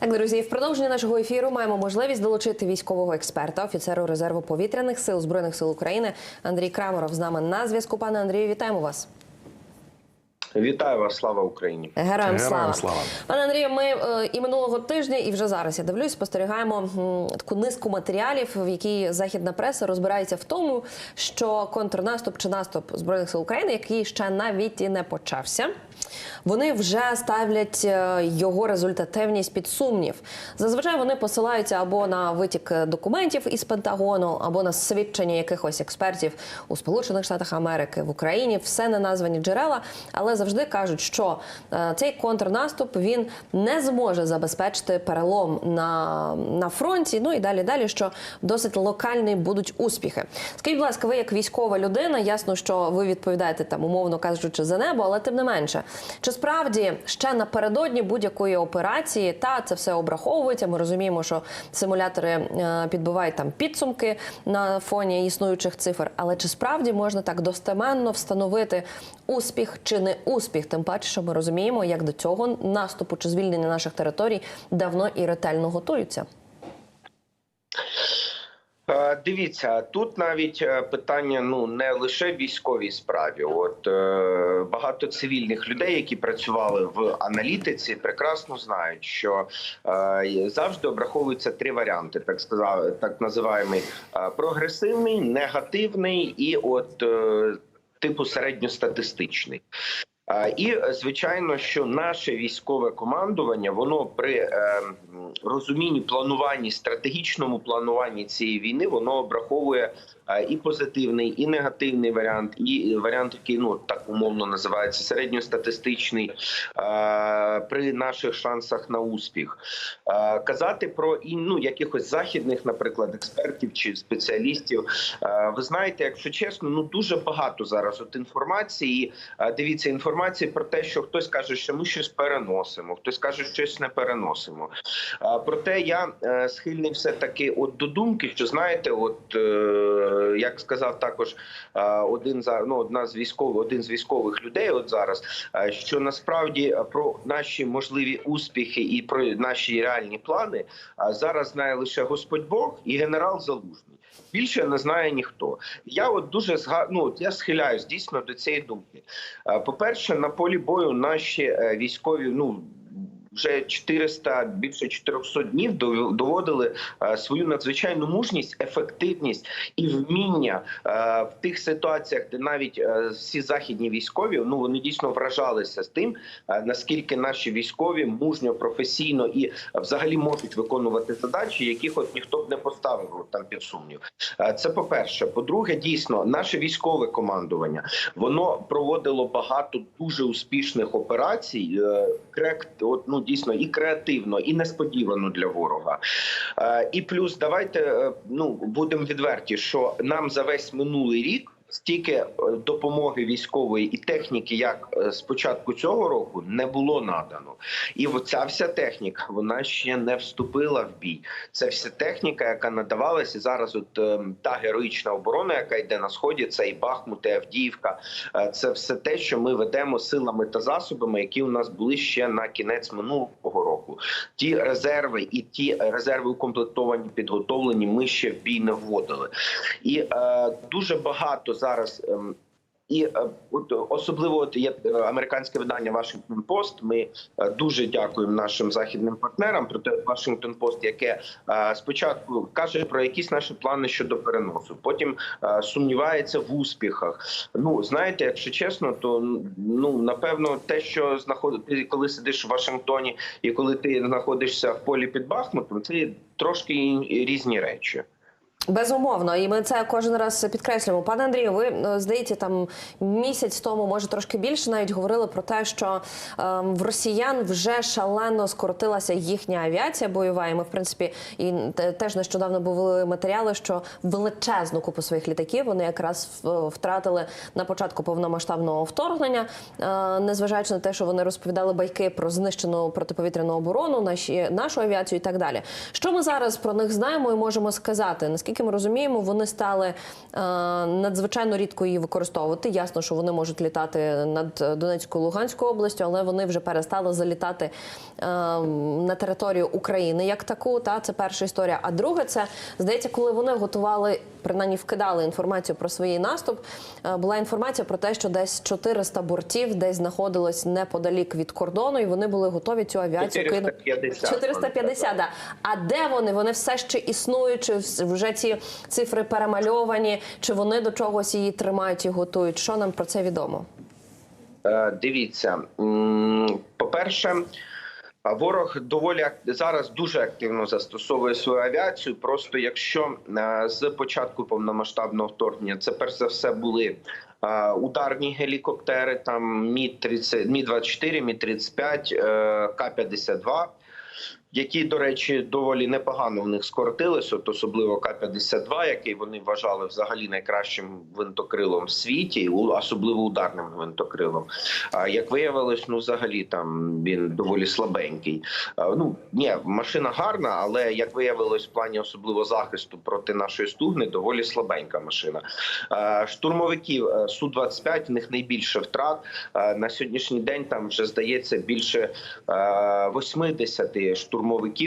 Так, друзі, в продовження нашого ефіру маємо можливість долучити військового експерта, офіцеру резерву повітряних сил збройних сил України Андрій Краморов з нами на зв'язку. Пане Андрію, вітаємо вас. Вітаю вас, слава Україні. Героям Героям слава. слава. Пане Андрію, ми е, і минулого тижня, і вже зараз я дивлюсь, спостерігаємо таку низку матеріалів, в якій західна преса розбирається в тому, що контрнаступ чи наступ збройних сил України, який ще навіть і не почався. Вони вже ставлять е, його результативність під сумнів. Зазвичай вони посилаються або на витік документів із Пентагону, або на свідчення якихось експертів у Сполучених Штатах Америки, в Україні. Все не названі джерела, але завжди кажуть, що е, цей контрнаступ він не зможе забезпечити перелом на, на фронті. Ну і далі далі, що досить локальні будуть успіхи. Скажіть, будь ласка, ви як військова людина, ясно, що ви відповідаєте там, умовно кажучи, за небо, але тим не менше, чи справді ще напередодні будь-якої операції та це все обраховується? Ми розуміємо, що симулятори е, підбивають там підсумки на фоні існуючих цифр. Але чи справді можна так достеменно встановити успіх чи не? Тим паче, що ми розуміємо, як до цього наступу чи звільнення наших територій давно і ретельно готуються. Е, Дивіться, тут навіть е, питання ну не лише військовій справі. От е, багато цивільних людей, які працювали в аналітиці, прекрасно знають, що е, завжди обраховуються три варіанти: так сказав, так називаємий е, прогресивний, негативний і от е, типу середньостатистичний. І е, звичайно, що наше військове командування воно при е, розумінні плануванні, стратегічному плануванні цієї війни, воно обраховує е, і позитивний, і негативний варіант, і варіант, який ну так умовно називається середньостатистичний при наших шансах на успіх. Казати про ну якихось західних, наприклад, експертів чи спеціалістів. Ви знаєте, якщо чесно, ну дуже багато зараз от інформації. Дивіться, інформації про те, що хтось каже, що ми щось переносимо, хтось каже, що щось не переносимо. Е, Проте я е, схильний все таки от до думки, що знаєте, от е, як сказав також один за ну одна з військових, один з військових людей, от зараз, що насправді про наші можливі успіхи і про наші реальні плани зараз знає лише Господь Бог і генерал Залужний. Більше не знає ніхто. Я от дуже зга... ну, я схиляюсь дійсно до цієї думки. Е, По-перше, на полі бою наші е, військові, ну. Вже 400, більше 400 днів доводили е, свою надзвичайну мужність, ефективність і вміння е, в тих ситуаціях, де навіть е, всі західні військові ну вони дійсно вражалися з тим, наскільки наші військові мужньо, професійно і взагалі можуть виконувати задачі, яких от ніхто б не поставив там під сумнів. Це по перше. По-друге, дійсно, наше військове командування воно проводило багато дуже успішних операцій. крек- от, ну дійсно і креативно, і несподівано для ворога. Е, І плюс давайте е, ну будемо відверті, що нам за весь минулий рік. Стільки е, допомоги військової і техніки, як е, з початку цього року, не було надано, і ця вся техніка вона ще не вступила в бій. Це вся техніка, яка надавалася зараз. От е, та героїчна оборона, яка йде на сході, це і Бахмут, і Авдіївка. Е, Це все те, що ми ведемо силами та засобами, які у нас були ще на кінець минулого року. Ті резерви і ті резерви укомплектовані, підготовлені. Ми ще в бій не вводили, і е, дуже багато зараз. ем, і е, от особливо от є е, американське видання Washington Post. Ми е, дуже дякуємо нашим західним партнерам. Проте Washington Post, яке спочатку каже про якісь наші плани щодо переносу, потім сумнівається в успіхах. Ну знаєте, якщо чесно, то ну напевно, те, що знаходить ти коли сидиш в Вашингтоні, і коли ти знаходишся в полі під Бахмутом, це трошки різні речі. Безумовно, і ми це кожен раз підкреслюємо. Пане Андрію, ви е, здається, там місяць тому, може трошки більше, навіть говорили про те, що е, в росіян вже шалено скоротилася їхня авіація бойова. І ми, в принципі, і те- теж нещодавно були матеріали, що величезну купу своїх літаків вони якраз втратили на початку повномасштабного вторгнення, е, незважаючи на те, що вони розповідали байки про знищену протиповітряну оборону, наші нашу авіацію і так далі. Що ми зараз про них знаємо і можемо сказати? Наскільки наскільки ми розуміємо, вони стали е, надзвичайно рідко її використовувати. Ясно, що вони можуть літати над Донецькою Луганською областю, але вони вже перестали залітати е, на територію України як таку. Та це перша історія. А друге, це здається, коли вони готували, принаймні вкидали інформацію про свій наступ. е, Була інформація про те, що десь 400 бортів десь знаходилось неподалік від кордону, і вони були готові цю авіацію кинути. 450. 450, да. А де вони? Вони все ще існують, чи вже ці цифри перемальовані, чи вони до чогось її тримають і готують? Що нам про це відомо? Е, Дивіться, по-перше, а ворог доволі зараз дуже активно застосовує свою авіацію. Просто якщо е, з початку повномасштабного вторгнення це перш за все були е, ударні гелікоптери, там Мі 30 Мі 24 Мі 35 К 52 які, до речі, доволі непогано в них скоротились, от особливо К-52, який вони вважали взагалі найкращим гвинтокрилом в світі, особливо ударним гвинтокрилом. А як виявилось, ну взагалі там він доволі слабенький. Ну ні, машина гарна, але як виявилось, в плані особливо захисту проти нашої стугни, доволі слабенька машина. Штурмовиків е, су 25 в них найбільше втрат. На сьогоднішній день там вже здається більше е, 80 штурмовиків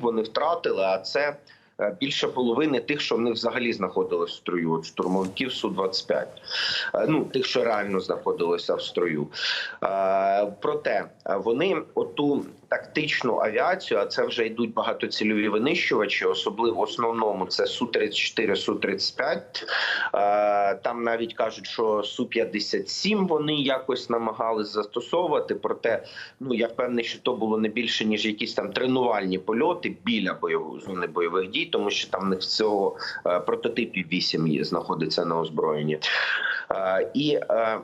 вони втратили, а це е, більше половини тих, що в них взагалі знаходилось в строю. От штурмовиків су 25 Е, ну тих, що реально знаходилися в строю. Е, Проте вони оту тактичну авіацію, а це вже йдуть багатоцільові винищувачі, особливо в основному це су 34 су 35 Е, Там навіть кажуть, що су 57 вони якось намагались застосовувати. Проте, ну я впевнений, що то було не більше ніж якісь там тренувальні польоти біля бойової зони бойових дій, тому що там них всього е, прототипів 8 є, знаходиться на озброєнні. Е, І е,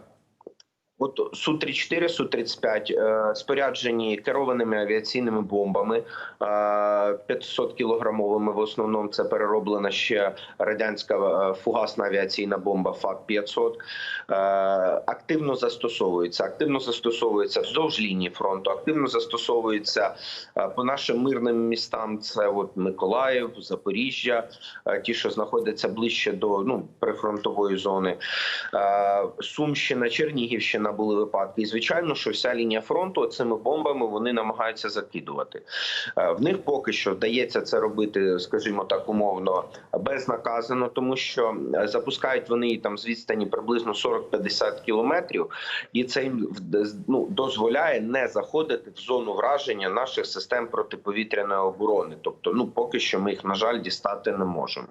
От су 34 су 35 е, споряджені керованими авіаційними бомбами е, 500 кілограмовими. В основному це перероблена ще радянська е, фугасна авіаційна бомба ФАК 500 е, активно застосовується. Активно застосовується вздовж лінії фронту. Активно застосовується е, по нашим мирним містам. Це от Миколаїв, Запоріжжя, е, ті, що знаходяться ближче до ну прифронтової зони. Е, Сумщина, Чернігівщина були випадки. І звичайно, що вся лінія фронту цими бомбами вони намагаються закидувати. Е, В них поки що вдається це робити, скажімо так, умовно безнаказано, тому що е, запускають вони там з відстані приблизно 40-50 кілометрів, і це їм ну, дозволяє не заходити в зону враження наших систем протиповітряної оборони. Тобто, ну поки що ми їх на жаль дістати не можемо.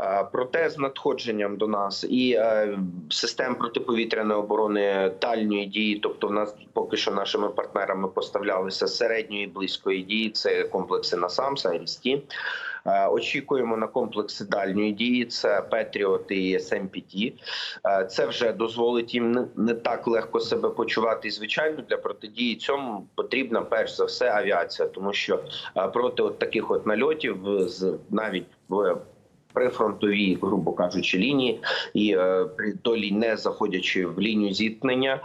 Е, Проте з надходженням до нас і систем протиповітряної оборони дальньої дії, тобто в нас поки що нашими партнерами поставлялися середньої близької дії. Це комплекси НАСАМС, Айрісті. Е, Очікуємо на комплекси дальньої дії. Це Петріот і СМПТ. Е, Це вже дозволить їм не- так легко себе почувати. І звичайно, для протидії цьому потрібна перш за все авіація, тому що е, проти от таких от нальотів навіть в прифронтовій, грубо кажучи, лінії і е, при долі не заходячи в лінію зіткнення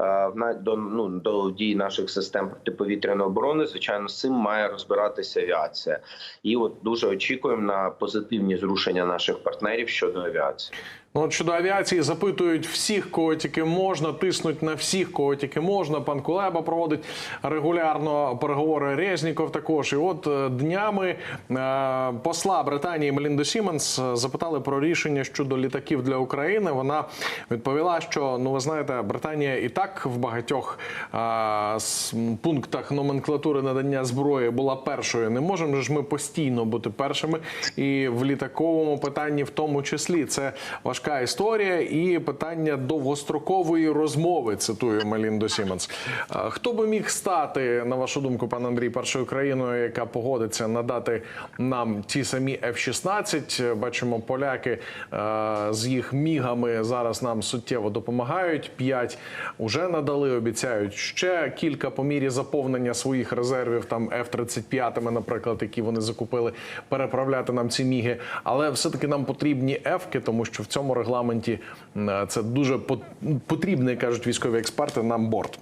е, до ну до дії наших систем протиповітряної оборони, звичайно, з цим має розбиратися авіація. І от дуже очікуємо на позитивні зрушення наших партнерів щодо авіації. Ну, от щодо авіації запитують всіх, кого тільки можна, тиснуть на всіх, кого тільки можна. Пан Кулеба проводить регулярно переговори Резніков також. І от е, днями е, посла Британії Мелінду Сіменс е, запитали про рішення щодо літаків для України. Вона відповіла, що ну ви знаєте, Британія і так в багатьох с- пунктах номенклатури надання зброї була першою. Не можемо ж ми постійно бути першими, і в літаковому питанні, в тому числі, це важка історія і питання довгострокової розмови. Цитую Мелінду Сіменс. Хто би міг стати, на вашу думку, пан Андрій, першою країною, яка погодиться надати нам ті самі F-16? Бачимо, поляки з їх мігами зараз нам суттєво допомагають. П'ять уже надали, обіцяють ще кілька по мірі заповнення своїх резервів, там F-35, наприклад, які вони закупили, переправляти нам ці міги. Але все-таки нам потрібні F-ки, тому що в цьому регламенті м, це дуже пот- потрібний, кажуть військові експерти, нам борт.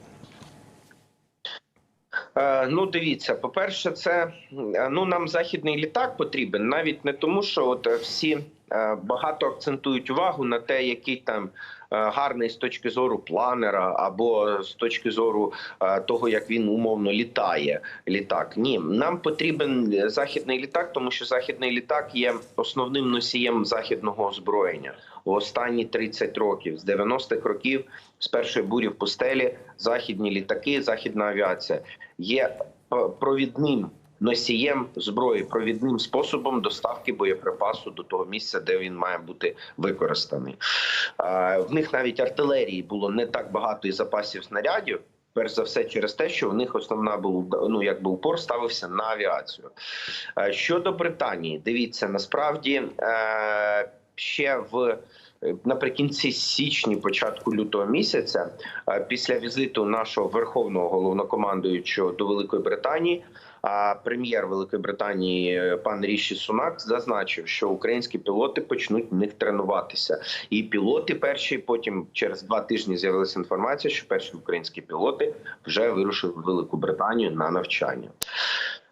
Е, Ну, дивіться, по-перше, це е, ну нам західний літак потрібен навіть не тому, що от е, всі е, багато акцентують увагу на те, який там е, гарний з точки зору планера, або з точки зору е, того, як він умовно літає. Літак. Ні, нам потрібен західний літак, тому що західний літак є основним носієм західного озброєння останні 30 років з 90-х років, з першої бурі в пустелі, західні літаки, західна авіація є е, провідним носієм зброї, провідним способом доставки боєприпасу до того місця, де він має бути використаний. Е, В них навіть артилерії було не так багато і запасів снарядів. Перш за все, через те, що в них основна був ну якби упор ставився на авіацію. Е, Щодо Британії, дивіться, насправді ще в наприкінці січня, початку лютого місяця, е, після візиту нашого верховного головнокомандуючого до Великої Британії. А прем'єр Великої Британії е, пан Ріші Сунак зазначив, що українські пілоти почнуть в них тренуватися. І пілоти перші, потім через два тижні з'явилася інформація, що перші українські пілоти вже вирушили в Велику Британію на навчання.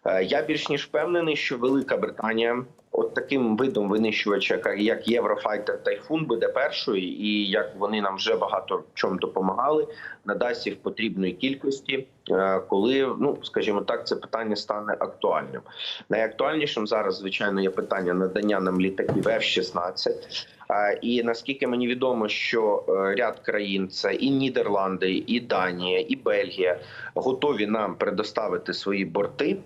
Е, Я більш ніж впевнений, що Велика Британія, от таким видом винищувача, як- Єврофайтер Тайфун, буде першою, і як вони нам вже багато чому допомагали, надасть їх потрібної кількості, е, коли ну скажімо так, це питання стане актуальним. Найактуальнішим зараз, звичайно, є питання надання нам літаків F-16. Е, І наскільки мені відомо, що ряд країн це і Нідерланди, і Данія, і Бельгія готові нам предоставити свої борти.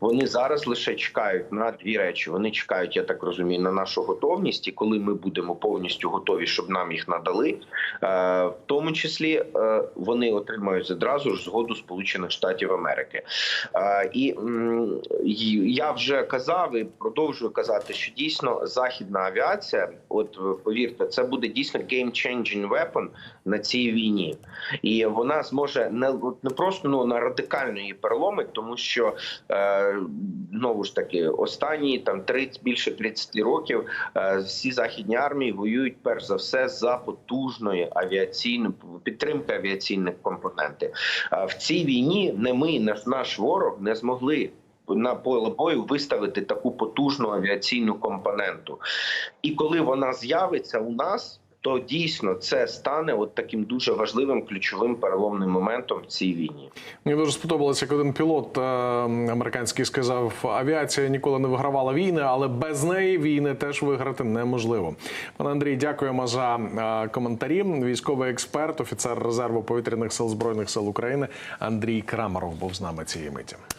Вони зараз лише чекають на дві речі. Вони чекають, я так розумію, на нашу готовність, і коли ми будемо повністю готові, щоб нам їх надали, е, в тому числі е, вони отримають одразу ж згоду Сполучених Штатів Америки. Е, І я вже казав і продовжую казати, що дійсно західна авіація, от повірте, це буде дійсно game-changing weapon на цій війні, і вона зможе не, не просто ну на радикально її переломить, тому що знову ж таки останні там 30, більше 30 років е, всі західні армії воюють перш за все за потужної авіаційної підтримки авіаційних компонентів. Е, В цій війні не ми, наш наш ворог не змогли. На поле бою виставити таку потужну авіаційну компоненту, і коли вона з'явиться у нас, то дійсно це стане от таким дуже важливим ключовим переломним моментом в цій війні. Мені дуже сподобалося, як один пілот е, американський сказав: авіація ніколи не вигравала війни, але без неї війни теж виграти неможливо. Пане Андрій, дякуємо за е, коментарі. Військовий експерт, офіцер резерву повітряних сил збройних сил України Андрій Крамаров був з нами цієї миті.